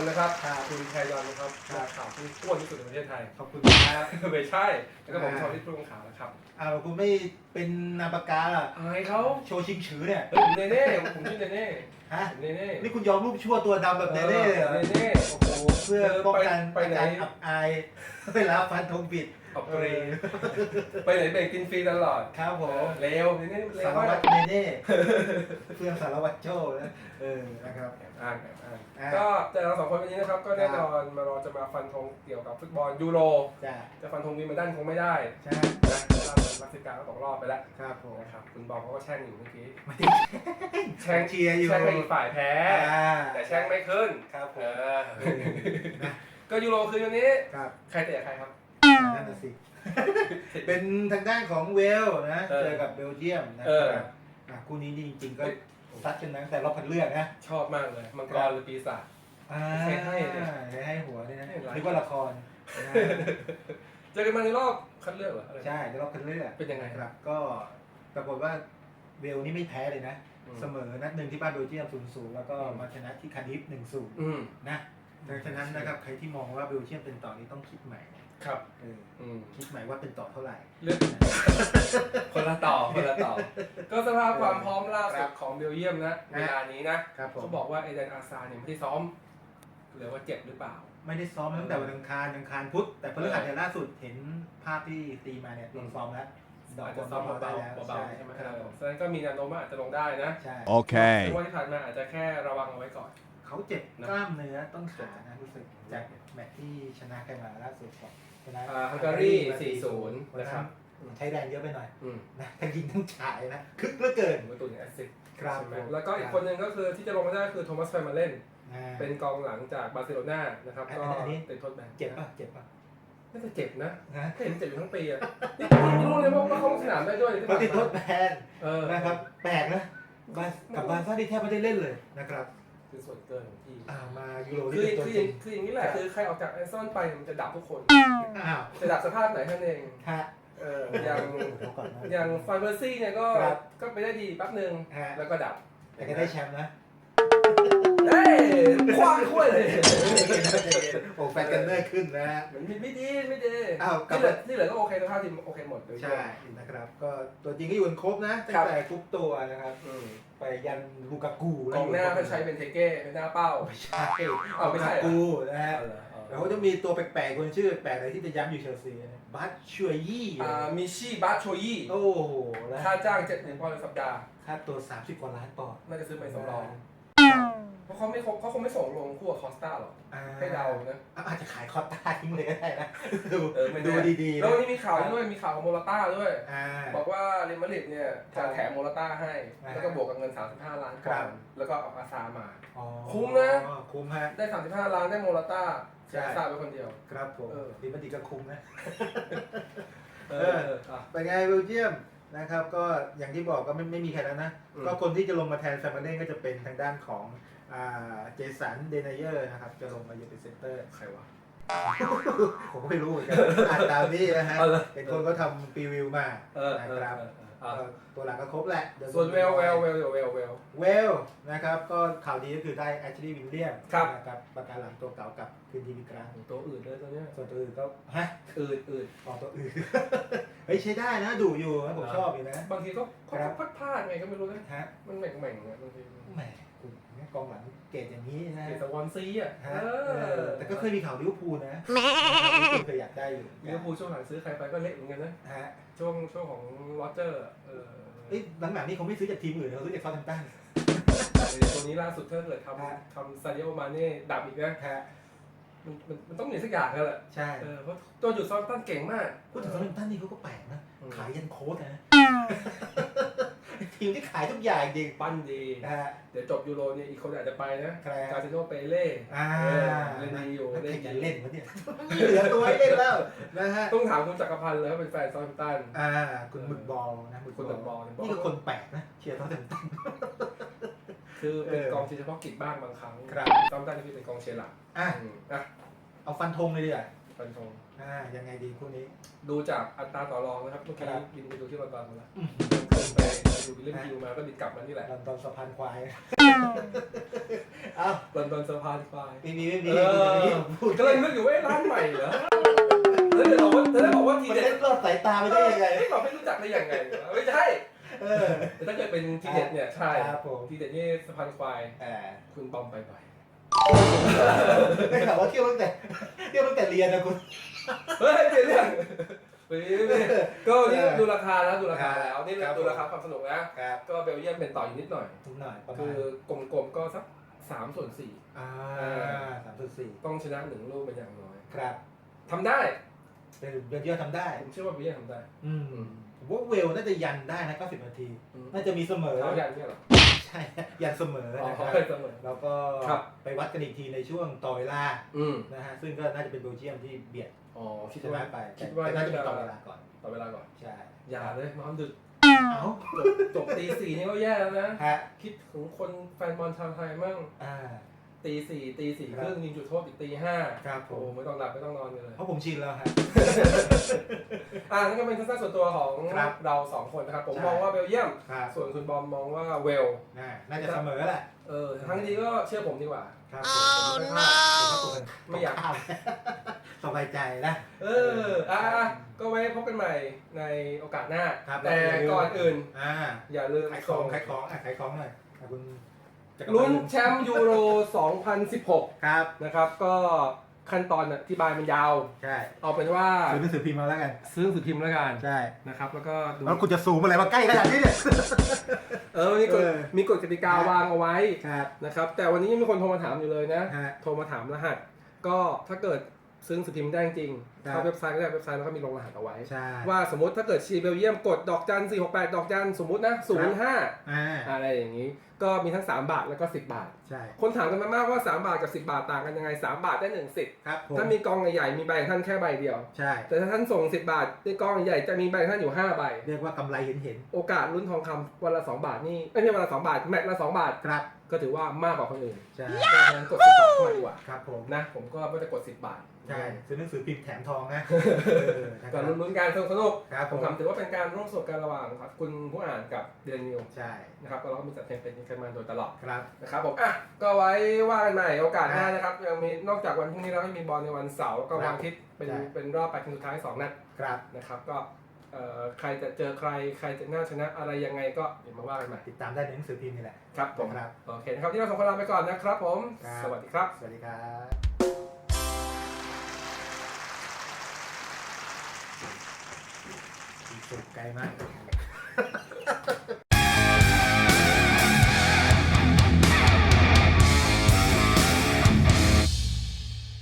คนนะครับครับคุณแพยอนนะครับครับข่าวที่อ้วนที่สุดในประเทศไทยขอบคุณครับไม่ใช่แล้วก็ผมอ่าชอบที่ปรุงข่าวนะครับอ้าวคุณไม่เป็นนามปากกาล่ะอายเขาโชว์ชิงชือเนี่ยเฮ้ยผมเนเน่ผมชื่อเนเน่ฮะผมเนเน่นี่คุณยอมรูปชั่วตัวดำแบบเนเน่เลยเหรอเนเน่โอ้โหเพื่อป้องกันไปไหนอาการอับอายเวลาฟันธงบิด ออกปรีไปไหนแบ่งกินฟรีตลอดครับผมเลวเนเน่เลสาวรมาวักตรเนเน่เพื่อนสารวัตรโจ้นะเออนะครับแอบอ้างแอบอ้างอ่าก็แต่เราสองคนวันนี้นะครับ ก็แน่นอนมารอจะมาฟันธงเกี่ยวกับฟุตบอลยูโรจ้าจะฟันธงวิมเบิลดันคงไม่ได้ใช่นะล่าสุดลักซิกาก็ตกรอบไปแล้วครับผมนะครับคุณบอลเขาก็แช่งอยู่เมื่อกี้ไม่ได้แช่งเชียร์อยู่แช่งให้อีกฝ่ายแพ้อ่าแต่แช่งไม่ขึ้นครับผเอมอนะก็ยูโรคืนวันนี้ครับใครเตะใครครับ นั่นน่ะสิ เป็นทางด้านของเวลนะเออเจอกับเบลเยียมนะเอคอรับอะคู่นี้นี่จริง ๆ ก็ซัดกันตั้งแต่รอบคัดเลือกนะชอบมากเลยมังกรหรือปีศาจ อ่าให้ให้เนี่ยให้ให้หัวเนี่ยนะให้หลาย นึกว่าละครนะเจอกันมาในรอบคัดเลือกเหรออะไรใช่ในรอบคัดเลือกเป็นยังไง ครับ ก็ปรากฏว่าเวลนี่ไม่แพ้เลยนะ อืม เสมอนัดหนึ่งที่บ้านเบลเยียม 0 0 แล้วก็อืม มาชนะที่คาร์ดิฟ 1 0 อืม นะดังนั้นนะครับใครที่มองว่าเบลเยียมเป็นต่อนี้ต้องคิดใหม่นะ ครับเอออืมคิดใหม่ว่าเป็นต่อเท่าไหร่ เลือกคนละต่อคนละต่อ ก็สภาพความพร้อมล่าคสุรัดบของเบลเยียมนะเวลานี้นะครับผม เขาบอกว่าเอเดนอาซาเนี่ยไม่ได้ซ้อมหรือว่าเจ็บหรือเปล่า ไม่ได้ซ้อมตั้งแต่วันอังคารอังคารพุธแต่พฤหัสเนี่ยล่าสุดเห็นภาพที่ตีมาเนี่ยลงซ้อมแล้วอาจจะซ้อมเบาได้แล้วๆเบาๆใช่ไหมครับผมฉะนั้นก็มีแนวโน้มว่าอาจจะลงได้นะใช่ Okay. แต่ว่าที่ผ่านมาอาจจะแค่ระวังเอาไว้ก่อน เขาเจ็บนะกล้ามเนื้อต้นขานะรู้สึกจากแมตช์ที่ชนะกันมาล่าสุดของ ชนะอ่าฮังการี4-0 นะครับใช้แรงเยอะไปหน่อยอืมนะทั้งยิงทั้งฉายนะคึกเหลือเกินประตูหนึ่งแอสซิสต์ครับใช่ไหมผมแล้วก็อีกคนหนึ่งก็คือที่จะลงมาได้คือโทมัสไฟมาเล่น อ่า เป็นกองหลังจากบาร์เซโลนานะครับอันก็อันนี้เป็นโทษแบนเจ็บป่ะเจ็บป่ะน่าจะเจ็บนะนะก็เห็นเจ็บอยู่ทั้งปีอะนี่ไม่รู้เลยว่าเขาลงสนามได้ด้วยเขาติดโทษแบนเออนะครับแปลกนะบาสกับบาร์ซ่าที่แทบไม่ได้เล่นเลยนะครับ คือส่วนเกินของที่อ่ามายูโรคืนี่อเป็นตัวคือจริงคืออย่างนี้แหละคือใครออกจากไอซอนไปมันจะดับทุกคน อ้าวจะดับสภาพไหนท่านเองฮะ เอออย่าง เดี๋ยวก่อนนะ อย่างฟาเบอร์ซี่เนี่ยก็ครับ ก็ไปได้ดีแป๊บหนึ่งฮะแล้วก็ดับแต่ก็ได้แชมป์นะเฮ้ย คว้างถ้วยเลยโอ้แฟนกันเนอร์ขึ้นนะฮะมันไม่ดีไม่ดีอ้าวกลับที่เหมา ลือที่เหลือก็โอเคสภาพทีมโอเคหมดเลยใช่นะครับ ก็ตัวจริงก็อยู่กันครบนะตั้งครับแต่ทุกตัวนะครับ อืมไปยันลูกากูกองหน้าเขาใช้เป็นเทเก้เป็นหน้าเป้า ไม่ใช่อ้าวไม่ใช่เหรอลูกากูนะฮะเอาเหรอเอาเหรแล้วอเขาจะมีตัวแปลกๆคนชื่อแปลกอะไรที่จะย้ำอยู่เชลซีนะบัตชัวยี่อ่ามิชี่บาโชยี่โอ้โหนะค่าจ้างเจ็ดหมื่นปอนด์ต่อสัปดาห์ ค่าตัว 30 กว่าล้านปอนด์น่าจะซื้อไปสำรองเพ ราะเขาไม่เขาเขาคงไม่ส่งลงคู่กับคอสตาหรอกอ่าให้เดานะอาจจะขายคอตตาทิ้งเลยก็ได้นะดูเออไม่แน่ดูดีๆแล้วนะวันนี้มีข่าวด้วยมีข่าวของโมราต้าด้วยอ่าบอกว่าเรอัลมาดริดเนี่ยครัจะบแถมโมราต้าให้อ่าแล้วก็บวกกับเงิน 35 ล้านครัปอบนด์แล้วก็เอาอาซามาอ๋อคุ้มนะคุ้มฮะได้ 35 ล้านได้โมราต้าใช่อาซาไปคนเดียว ครับผมเออดีมันดีก็คุ้มนะเอออะเป็นไงเบลเยียมนะครับก็อย่างที่บอกก็ไม่ไม่มีใครแล้วนะอืมก็คนที่จะลงมาแทนแฟมเบเล่นก็จะเป็นทางด้านของ อ่าเจสันเดนเยอร์นะครับ จะลงมาอยู่เป็นเซนเตอร์ ใครวะ ผมก็ไม่รู้เหมือนกันอ่านตามนี้นะฮะเอาเลยเห็นคนก็ทำรีวิวมาเออนะเออครับเออเออก็ตัวหลักก็ครบแหละดี๋ยส่วนเวลเวลเวลเวลเวล เวลนะครับ ก็ข่าวดีก็คือได้แอชลีย์วิลเลียมครับ นะครับประการหลังตัวเก่ากับคืนทีวีกลางตัวอื่นเลยตัวเนี้ยส่วนตัวอื่นก็ฮะอื่นอื่นออกตัวอื่น เฮ้ยใช้ได้นะดูอยู่นะผมชอบอยู่นะบางทีก็ก็ครับพลาดพลาดไงก็ไม่รู้นะฮะมันแหม่งแหม่งๆอะบางที แหม คุณกองหลังเกรดอย่างนี้นะเกตวอนซีอะฮะเอเอออแต่ก็เคยมีข่าวลิเวอร์พูลนะลิเวอร์พูลเคยอยากได้อยู่ลิเวอร์พูลช่วงหลังซื้อใครไปก็เละเหมือนกันนะ ฮะช่วงช่วงของโรเจอร์อะเออเอ้ยหลังๆนี่เขาไม่ซื้อจากทีมอื่นเขาซื้อจากซาท์แฮมป์ตัน ตัวนี้ล่าสุดถ้าเกิดฮะทำทำซาดิโอมาเน่ดับอีกนะฮะมันมันมันต้องมีสักอย่างกันแหละใช่เออเพราะตัวอยู่ซอนตันเก่งมากพูดถึงซาท์แฮมป์ตันนี่เขาก็แปลกนะอืมขายยันโค้ดนะ ทีมที่ขายทุกอย่างจริงปั้นดี นะฮะ เดี๋ยวจบยูโรเนี่ยอีกคนอาจจะไปนะใครกาฮะซิโนเปเล่อ่าเออเล่นดีอยู่นักเล่นเตะจะดีเล่นวะเนี่ยเหลือตัวให้เล่นแล้วนะฮะ ต้องถามคุณจักรพันธ์เลยว่าเป็นแฟนซอนตัน อ่าคุณหมึกบอลนะหมึกคุณหมึกบอลเนี่ยบอกนี่ก็คนแปลกนะเชียร์ซาท์แฮมป์ตันคือเป็นเออกองเชียร์เฉพาะกิจบ้างบางครั้งครับ ซอนตันนี่คือเป็นกองเชียร์หลักอะอืมอะเอาฟันธงเลยดีกว่าฟันธงอ่ายังไงดีคู่นี้ ดูจากอัตราต่อรองนะครับเมื่อกี้ครับบินไปดูที่ลอนดอนมาแล้ว อืมขึ้นไปดูวิลเลียมคิวมาก็บิดกลับมานี่แหละลอนดอนสะพานควายเอ้าลอนดอนสะพานควายไม่มีไม่มีเออพูดก็เลยนึกอยู่ว่าร้านใหม่เหรอแล้วเดี๋ยวบอกว่าจะได้บอกว่าทีมันเด็ดเล่นรอดสายตาไม่ได้ยังไงเอ้ยเราไม่รู้จักได้ยังไงวะไม่ใช่เออ แต่ถ้าเกิดเป็นทีเด็ดเนี่ยใช่ครับผม ทีเด็ดนี่สะพานควายอ่าคุณบอมไปบ่อยได้ข่าวว่าเที่ยวตั้งแต่เที่ยวตั้งแต่เรียนนะคุณเฮ้ยเปลี่ยนเรื่อง ปก็นี่ดูราคาแล้วดูราคาแล้วนี่ดูราคาความสนุกนะครับก็เบลเยียมเป็นต่ออยู่นิดหน่อยทุกหน่อยคือกลมๆก็สักสามส่วนสี่อ่าสามจุดสี่ต้องชนะหนึ่งลูกเป็นอย่างน้อย ครับทำได้เบลเยียมทำได้ผมเชื่อว่าเบลเยียมทำได้ อืมว่าเวลน่าจะยันได้นะ90นาที น่าจะมีเสมอเท้ายันเนี่หรอ ช่ยันเสมออ๋อนะครับ เคยเสมอ แล้วก็ครับ ไปวัดกันอีกทีในช่วงต่อเวลาอืมนะฮะซึ่งก็น่าจะเป็นเบลเยียมที่เบียดอ๋อคิดชว่านะไปคิดว่าแต่น่าน่าจะจะเป็นต่อเวลาก่อนต่อเวลาก่อน ใช่อย่าเลยนอนดึกเอ้าจบจบตีสี่นี่ก็แย่แล้วนะ ฮะคิดถึงคนแฟนบอลชาวไทยมั่งอ่า ตีสี่ตีสี่คครับรึ่งยิงจุดโทษอีกตีห้าครับผโอ้มไม่ต้องหลับไม่ต้องนอนกันเลยเพราะผมชินแล้วฮะอ่านั่นก็เป็นทัศนะส่วนตัวของครับเราสองคนนะครับ ผมใช่ มองว่าเบลเยียม ครับส่วนคุณบอมมองว่าเวลอ่าน่าจะเสมอแหละเออทั้งนี้ก็เชื่อผมดีกว่า ครับผมไม่พลาดผมไม่อยากข้ามสบายใจนะ เอออะก็ไว้พบกันใหม่ในโอกาสหน้า ครับแต่ก่อนอื่น อ่าอย่าลืมขายของขายของอะขายของหน่อยอะคุณ จักรพัธ์ลุ้นแชมป์ยูโร 2016 ครับนะครับ ก็ขั้นตอนอธิบายมันยาว ใช่เอาเป็นว่าซื้อหนังสือพิมพ์มาแล้วกัน ซื้อหนังสือพิมพ์แล้วกันใช่นะครับ แล้วก็ดูแล้วคุณจะซูมอะไรมาใกล้ขนาดนี้เนี่ย เออมีกฎเออ มีกฎกติกาวางเอาไว้ครับ นะครับ แต่วันนี้ยังมีคนโทรมาถามอยู่เลยนะ ฮะ โทรมาถามรหัส ก็ถ้าเกิด ซื้อหนังสือพิมพ์ได้จริงครับ เข้าเว็บไซต์ก็ได้เว็บไซต์แล้วก็มีลงรหัสเอาไว้ ใช่ ว่าสมมติถ้าเกิดชีเบลเยียมกดดอกจัน468ดอกจันสมมตินะ05อ่า อะไรอย่างนี้ ก็มีทั้ง 3 บาทแล้วก็ 10 บาท ใช่ คนถามกันมามากว่า 3 บาทกับ 10 บาทต่างกันยังไง 3 บาทได้1สิทธิ์ครับผมถ้ามีกองใหญ่ๆมีใบของท่านแค่ใบเดียว ใช่ แต่ถ้าท่านส่ง 10 บาทด้วยกองใหญ่จะมีใบของท่านอยู่ 5 ใบ เรียกว่ากำไรเห็นเห็นโอกาสลุ้นทองคำวันละ 2 บาทนี่ไม่ใช่วันละ 2 บาท แมตช์ละ 2 บาท ๆครับ ก็ถือว่ามากกว่าคนอื่นใช่เพราะฉะนั้นกด10บาทเข้ามาดีกว่าครับผมนะผมก็ไม่จะกด10บาทใช่ซื้อหนังสือพิมพ์แถมทองนะเออนะคก็รับลุ้นๆการสนุกครับๆผผมมทำถือว่าเป็นการร่วมสนุกกันระหว่างครับคุณผู้อ่านกับเดนนิวใช่นะครับก็เราก็มีจัดแคมเปญนี้กันมาโดยตลอด ครับ นะครับผมอะก็ไว้ว่ากันใหม่โอกาสหน้านะครับยังมีนอกจากวันพรุ่งนี้แล้วก็มีบอลในวันเสาร์แล้วก็วันอาทิตย์เป็นใช่เป็นรอบแปดทีมสุดท้ายสองนัดครับนะครับ ก็เอ่อ ใครจะเจอใครใครจะน่าชนะอะไรยังไงก็เดี๋ยวมาว่ากันใหม่ติดตามได้ในหนังสือพิมพ์นี่แหละครับผมครับ โอเคนะครับที่เราสองคนลาไปก่อนนะครับผม ครับ สวัสดีครับ สวัสดีครับสุดไกลมาก